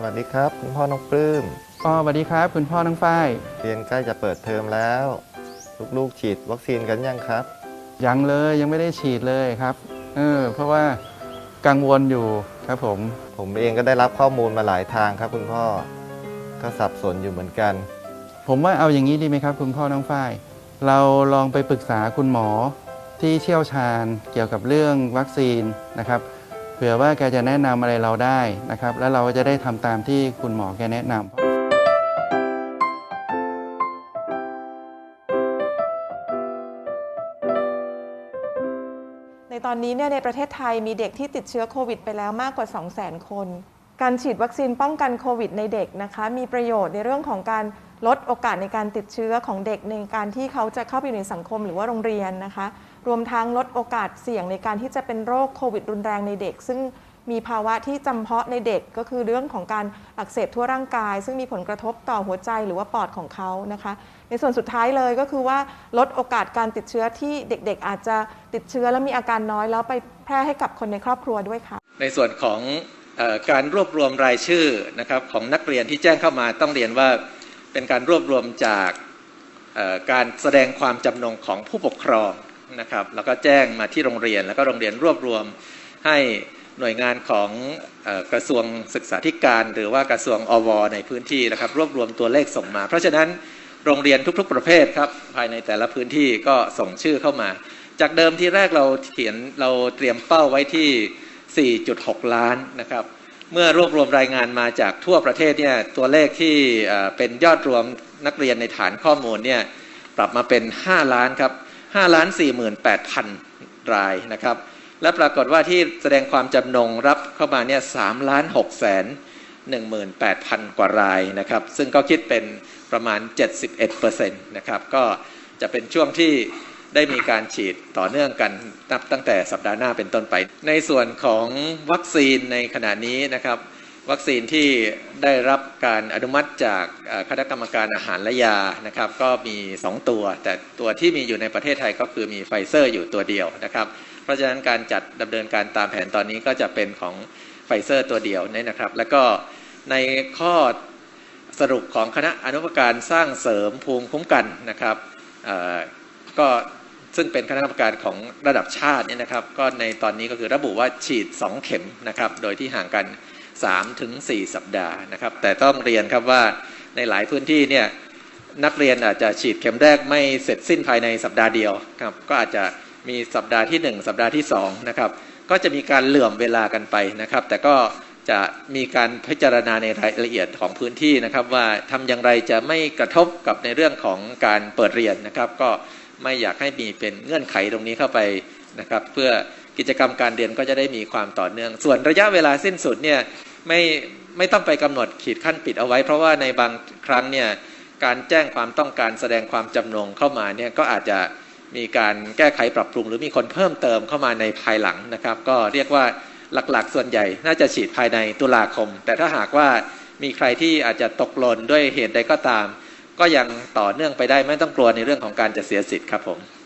สวัสดีครับคุณพ่อน้องปลื้มอ๋อสวัสดีครับ คุณพ่อน้องฝ้าย เรียนใกล้จะเปิดเทอมแล้ว ลูกๆฉีดวัคซีนกันยังครับ ยังเลยยังไม่ได้ฉีดเลยครับ เออ เพราะว่ากังวลอยู่ครับผม ผมเองก็ได้รับข้อมูลมาหลายทางครับ คุณพ่อก็สับสนอยู่เหมือนกัน ผมว่าเอาอย่างนี้ดีไหมครับ คุณพ่อน้องฝ้าย เราลองไปปรึกษาคุณหมอที่เชี่ยวชาญเกี่ยวกับเรื่องวัคซีนนะครับ เผื่อว่าแกจะแนะนำอะไรเราได้นะครับ แล้วเราจะได้ทำตามที่คุณหมอแกแนะนำในตอนนี้เนี่ยในประเทศไทยมีเด็กที่ติดเชื้อโควิดไปแล้วมากกว่า 200,000 คน การฉีดวัคซีนป้องกันโควิดในเด็กนะคะ มีประโยชน์ในเรื่องของการลดโอกาสในการติดเชื้อของเด็กในการที่เขาจะเข้าไปอยู่ในสังคมหรือว่าโรงเรียนนะคะ รวมทั้งลดโอกาสเสี่ยงในการที่จะเป็นโรคโควิดรุนแรงในเด็ก ซึ่งมีภาวะที่จำเพาะในเด็กก็คือเรื่องของการอักเสบทั่วร่างกาย ซึ่งมีผลกระทบต่อหัวใจหรือว่าปอดของเขานะคะ ในส่วนสุดท้ายเลยก็คือว่าลดโอกาสการติดเชื้อที่เด็กๆ อาจจะติดเชื้อแล้วมีอาการน้อยแล้วไปแพร่ให้กับคนในครอบครัวด้วยค่ะ ในส่วนของออการรวบรวมรายชื่อนะครับของนักเรียนที่แจ้งเข้ามาต้องเรียนว่าเป็นการรวบรวมจากการแสดงความจำนงของผู้ปกครอง นะครับ แล้วก็แจ้งมาที่โรงเรียน แล้วก็โรงเรียนรวบรวมให้หน่วยงานของอกระทรวงศึกษาธิการ หรือว่ากระทรวงอว ในพื้นที่นะครับ รวบรวมตัวเลขส่งมา เพราะฉะนั้นโรงเรียนทุกๆ ประเภทครับ ภายในแต่ละพื้นที่ก็ส่งชื่อเข้ามา จากเดิมที่แรกเราเขียนเราเตรียมเป้าไว้ที่ 4.6 ล้านนะครับ เมื่อรวบรวมรายงานมาจากทั่วประเทศเนี่ยตัวเลขที่เอ่อเป็นยอดรวมนักเรียนในฐานข้อมูลเนี่ยปรับมาเป็น 5 ล้านครับ 5ล้าน48,000รายนะครับ และปรากฏว่าที่แสดงความจำนงรับเข้ามาเนี่ย3ล้าน6แสน18,000 กว่ารายนะครับ ซึ่งก็คิดเป็นประมาณ 71%นะครับ ก็จะเป็นช่วงที่ได้มีการฉีดต่อเนื่องกันนับตั้งแต่สัปดาห์หน้าเป็นต้นไป ในส่วนของวัคซีนในขณะนี้นะครับ วัคซีนที่ได้รับการอนุมัติจากคณะกรรมการอาหารและยานะครับ ก็มี 2 ตัว แต่ตัวที่มีอยู่ในประเทศไทยก็คือมีไฟเซอร์อยู่ตัวเดียวนะครับ เพราะฉะนั้นการจัดดำเนินการตามแผนตอนนี้ก็จะเป็นของไฟเซอร์ตัวเดียวเนี่ยนะครับ แล้วก็ในข้อสรุปของคณะอนุกรรมการสร้างเสริมภูมิคุ้มกันนะครับก็ซึ่งเป็นคณะกรรมการของระดับชาติเนี่ยนะครับ ก็ในตอนนี้ก็คือระบุว่าฉีด 2 เข็มนะครับ โดยที่ห่างกัน 3ถึง4สัปดาห์นะครับ แต่ต้องเรียนครับว่าในหลายพื้นที่เนี่ยนักเรียนอาจจะฉีดเข็มแรกไม่เสร็จสิ้นภายในสัปดาห์เดียวครับ ก็อาจจะมีสัปดาห์ที่ 1 สัปดาห์ที่2นะครับ ก็จะมีการเหลื่อมเวลากันไปนะครับ แต่ก็จะมีการพิจารณาในรายละเอียดของพื้นที่นะครับ ว่าทำอย่างไรจะไม่กระทบกับในเรื่องของการเปิดเรียนนะครับ ก็ไม่อยากให้มีเป็นเงื่อนไขตรงนี้เข้าไปนะครับ เพื่อกิจกรรมการเรียนก็จะได้มีความต่อเนื่อง ส่วนระยะเวลาสิ้นสุดเนี่ย ไม่ไม่ต้องไปกำหนดขีดขั้นปิดเอาไว้ เพราะว่าในบางครั้งเนี่ยการแจ้งความต้องการแสดงความจำนงเข้ามาเนี่ยก็อาจจะมีการแก้ไขปรับปรุง หรือมีคนเพิ่มเติมเข้ามาในภายหลังนะครับ ก็เรียกว่าหลักๆ ส่วนใหญ่ น่าจะฉีดภายในตุลาคม แต่ถ้าหากว่ามีใครที่อาจจะตกหล่นด้วยเหตุใดก็ตาม ก็ยังต่อเนื่องไปได้ไม่ต้องกลัวในเรื่องของการจะเสียสิทธิ์ครับผม